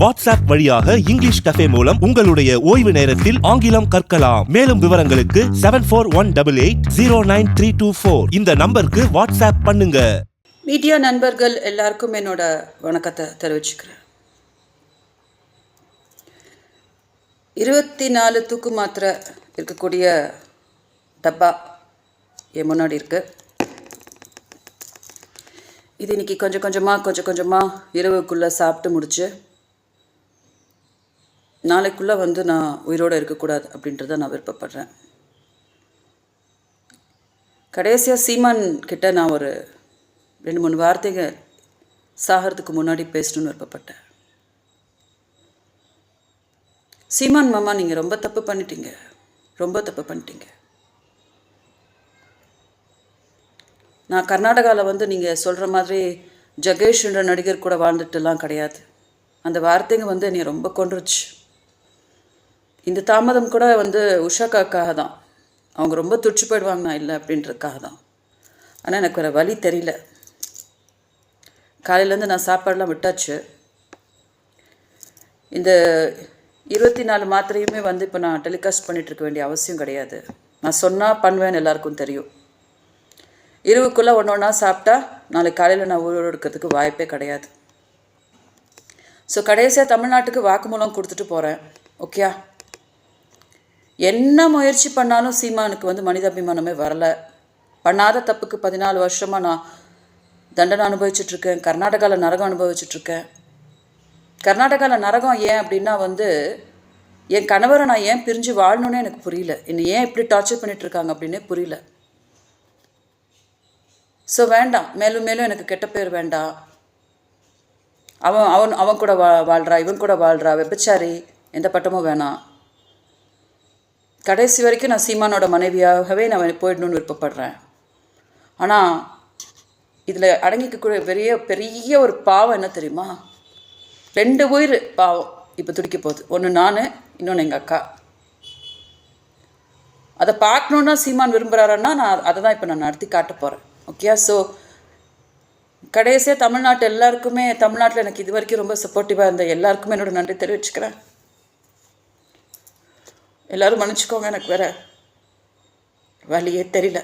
WhatsApp வழியாக English cafe மூலம் உங்களுடைய ஓய்வு நேரத்தில் ஆங்கிலம் கற்கலாம். மேலும் விவரங்களுக்கு seven four one double eight zero nine three two four இந்த நம்பருக்கு வாட்ஸ்அப் பண்ணுங்க. மீடியா நண்பர்கள் எல்லாருக்கும் என்னோட வணக்கத்தை தெரிவிச்சுக்கிறேன். இருபத்தி நாலு தூக்கு மாத்திரை இருக்கக்கூடிய டப்பா என் முன்னாடி இருக்கு. இது இன்னைக்கு கொஞ்சம் கொஞ்சமாக கொஞ்சம் கொஞ்சமாக இரவுக்குள்ளே சாப்பிட்டு முடிச்சு நாளைக்குள்ளே வந்து நான் உயிரோடு இருக்கக்கூடாது அப்படின்றத நான் விருப்பப்படுறேன். கடைசியாக சீமான் கிட்ட நான் ஒரு ரெண்டு மூணு வார்த்தைகள் சாகிறதுக்கு முன்னாடி பேசணும்னு விருப்பப்பட்டேன். சீமான் மாமா நீங்கள் ரொம்ப தப்பு பண்ணிட்டீங்க. ரொம்ப தப்பு பண்ணிட்டீங்க. நான் கர்நாடகாவில் வந்து நீங்கள் சொல்கிற மாதிரி ஜகேஷ்ன்ற நடிகர் கூட வாழ்ந்துட்டுலாம் கிடையாது. அந்த வார்த்தைங்க வந்து என்னை ரொம்ப கொன்றுச்சு. இந்த தாமதம் கூட வந்து உஷாக்காக்காக தான். அவங்க ரொம்ப துடிச்சு போயிடுவாங்க நான் இல்லை அப்படின்றதுக்காக தான். ஆனால் எனக்கு வேறு வழி தெரியல. காலையிலேருந்து நான் சாப்பாடெலாம் விட்டாச்சு. இந்த இருபத்தி நாலு மாத்திரையுமே வந்து இப்போ நான் டெலிகாஸ்ட் பண்ணிகிட்ருக்க இருக்க வேண்டிய அவசியம் கிடையாது. நான் சொன்னால் பண்ணுவேன்னு எல்லாருக்கும் தெரியும். இரவுக்குள்ளே ஒன்று ஒன்றா சாப்பிட்டா நாளைக்கு காலையில் நான் உயிரோடு இருக்கிறதுக்கு வாய்ப்பே கிடையாது. ஸோ கடைசியாக தமிழ்நாட்டுக்கு வாக்குமூலம் கொடுத்துட்டு போகிறேன் ஓகேயா என்ன முயற்சி பண்ணாலும் சீமானுக்கு வந்து மனிதாபிமானமே வரலை. பண்ணாத தப்புக்கு பதினாலு வருஷமாக நான் தண்டனை அனுபவிச்சிட்ருக்கேன் கர்நாடகாவில் நரகம் அனுபவிச்சிட்ருக்கேன் கர்நாடகாவில் நரகம் ஏன் அப்படின்னா வந்து என் கணவரை நான் ஏன் பிரிஞ்சு வாழணும்னு எனக்கு புரியல. என்னை ஏன் இப்படி டார்ச்சர் பண்ணிகிட்ருக்காங்க அப்படின்னே புரியல. ஸோ வேண்டாம். மேலும் மேலும் எனக்கு கெட்ட பேர் வேண்டாம். அவன் அவன் அவன் கூட வா வாழ்கிறா இவன் கூட வாழ்கிறா வெப்பச்சாரி எந்த பட்டமும் வேணாம். கடைசி வரைக்கும் நான் சீமானோட மனைவியாகவே நான் போயிடணும்னு விருப்பப்படுறேன். ஆனால் இதில் அடங்கிக்கக்கூடிய பெரிய பெரிய ஒரு பாவம் என்ன தெரியுமா? ரெண்டு உயிர் பாவம் இப்போ துடிக்க போகுது. ஒன்று நான் இன்னொன்று எங்கள் அக்கா. அதை பார்க்கணுன்னா சீமான் விரும்புகிறாருன்னா நான் அதை தான் இப்போ நான் நடத்தி காட்ட போகிறேன் ஓகே ஸோ கடைசியாக தமிழ்நாட்டு எல்லாருக்குமே தமிழ்நாட்டில் எனக்கு இது வரைக்கும் ரொம்ப சப்போர்ட்டிவாக இருந்த எல்லாருக்குமே என்னோட நன்றி தெரிவிச்சுக்கிறேன். எல்லாரும் மன்னிச்சுக்கோங்க எனக்கு வேற வழியே தெரியல.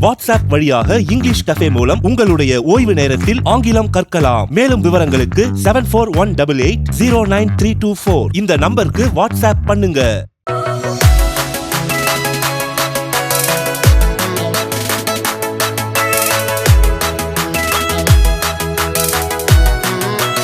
வாட்ஸ்அப் வழியாக இங்கிலீஷ் கஃபே மூலம் உங்களுடைய ஓய்வு நேரத்தில் ஆங்கிலம் கற்கலாம். மேலும் விவரங்களுக்கு seven four one double eight zero nine three two four இந்த நம்பருக்கு வாட்ஸ்அப் பண்ணுங்க.